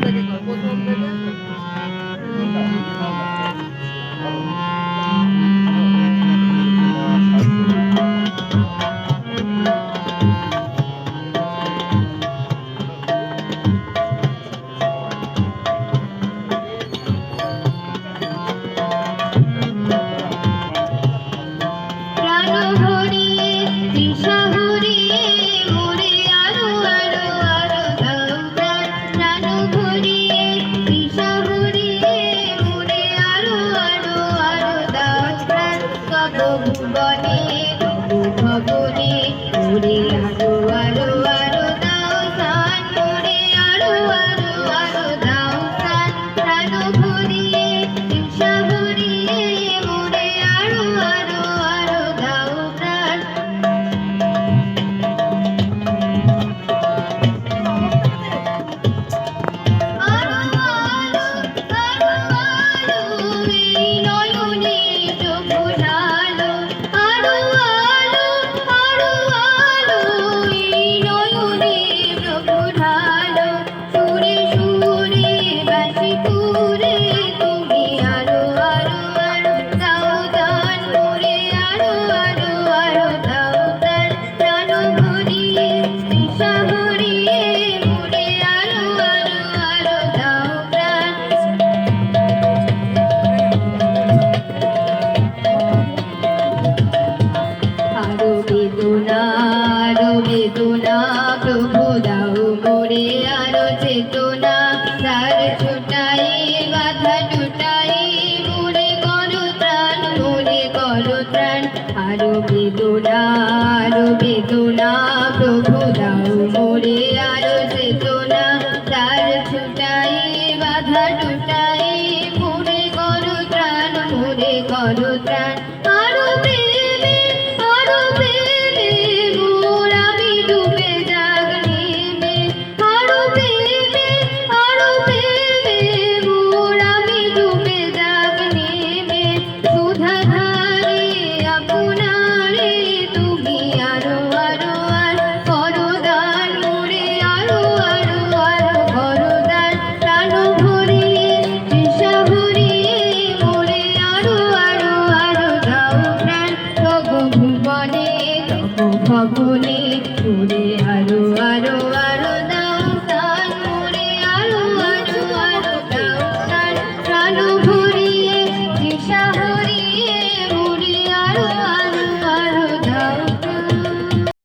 থেকে কর প্রথম থেকে ভবনে মোরে যেত না, তার ছোটাই, বাধা ছোটাই, মনে করো প্রাণ মনে করো প্রাণ আরও বেদনা আরও বেদনা, প্রভু দাও মোরে আরও যেত না তার ছোটাই, বাধা ছোটাই, মনে করো প্রাণ মনে করো প্রাণ আরও ও ফুলে আরও আরও আরও